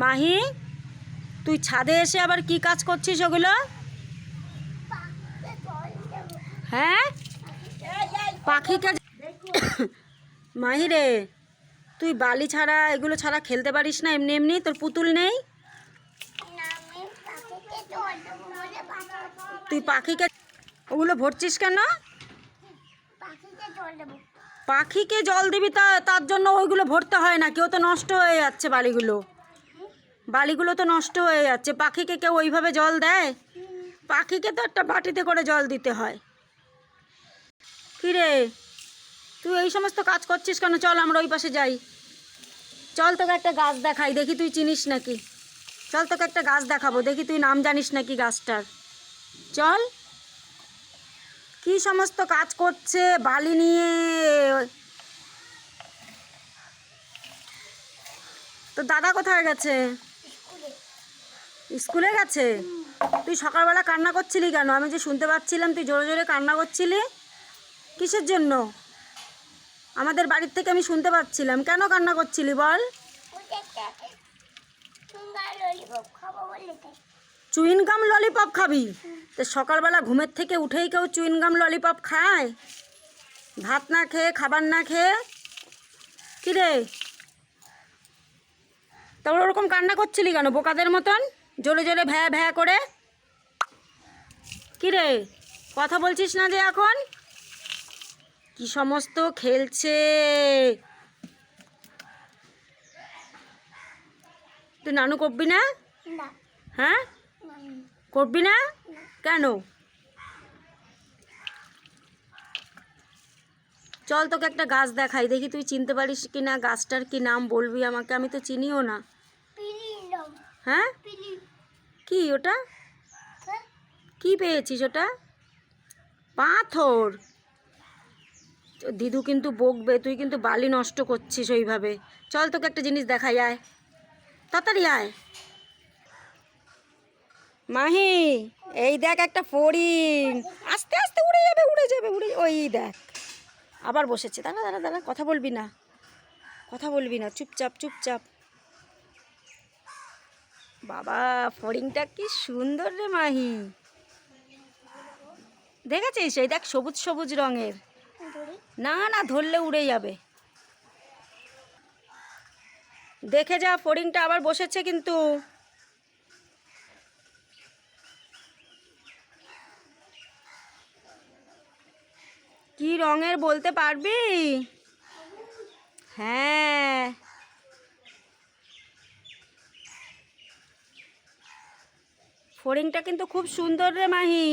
মাহি, তুই ছাদে এসে আবার কি কাজ করছিস ওগুলো? হ্যাঁ? পাখিকে মাহি রে, তুই বালি ছাড়া এগুলো ছাড়া খেলতে পারিস না এমনি এমনি, তোর পুতুল নেই? তুই পাখিকে ওগুলো ভরছিস কেন? পাখিকে জল দিবি তা তার জন্য ওইগুলো ভরতে হয় না, কেউ তো নষ্ট হয়ে যাচ্ছে বালিগুলো। বালিগুলো তো নষ্ট হয়ে যাচ্ছে। পাখিকে কেউ ওইভাবে জল দেয়? পাখিকে তো একটা বাটিতে করে জল দিতে হয়। কী রে তুই এই সমস্ত কাজ করছিস কেন? চল আমরা ওই পাশে যাই। চল তোকে একটা গাছ দেখাই, দেখি তুই চিনিস নাকি? চল তোকে একটা গাছ দেখাবো, দেখি তুই নাম জানিস নাকি গাছটার। চল। কি সমস্ত কাজ করছে বালি নিয়ে? তো দাদা কোথায় গেছে? স্কুলে গেছে? তুই সকালবেলা কান্না করছিলি কেন? আমি যে শুনতে পাচ্ছিলাম তুই জোরে জোরে কান্না করছিলি। কিসের জন্য? আমাদের বাড়ির থেকে আমি শুনতে পাচ্ছিলাম। কেন কান্না করছিলি বল? চুইনগাম ললিপপ খাবি? তো সকালবেলা ঘুমের থেকে উঠেই কেউ চুইনগাম ললিপপ খায়? ভাত না খেয়ে, খাবার না খেয়ে? কিরে? তারপর ওরকম কান্না করছিলি কেন বোকাদের মতন? জোরে জোরে ভ্যা ভ্যা করে। কিরে কথা বলছিস না যে এখন? কি সমস্ত খেলছে? তুই নানু করবি না? হ্যাঁ? করবি না? কেন? চল তোকে একটা গাছ দেখাই দেখি তুই চিনতে পারিস কি না গাছটার কি নাম বলবি আমাকে? আমি তো চিনিও না। হ্যাঁ? কি ওটা? কি পেয়েছিস ওটা? পাথর। দিদু কিন্তু বকবে তুই কিন্তু বালি নষ্ট করছিস ওইভাবে। চল তোকে একটা জিনিস দেখাই আয়। তাড়াতাড়ি আয়। মাহি এই দেখ একটা ফড়িং। আস্তে আস্তে উড়ে যাবে উড়ে যাবে উড়ে ওই দেখ। আবার বসেছে। দাঁড়া দাঁড়া দাঁড়া কথা বলবি না। কথা বলবি না। চুপচাপ চুপচাপ। বাবা, ফড়িংটা কি সুন্দর রে মাহি। দেখেছিস? এই দেখ সবুজ সবুজ রঙের। না না, ধরলে উড়ে যাবে। দেখে যা, ফড়িংটা আবার বসেছে কিন্তু। কি রঙের বলতে পারবি হ্যাঁ ফড়িংটা কিন্তু খুব সুন্দর রে মাহি।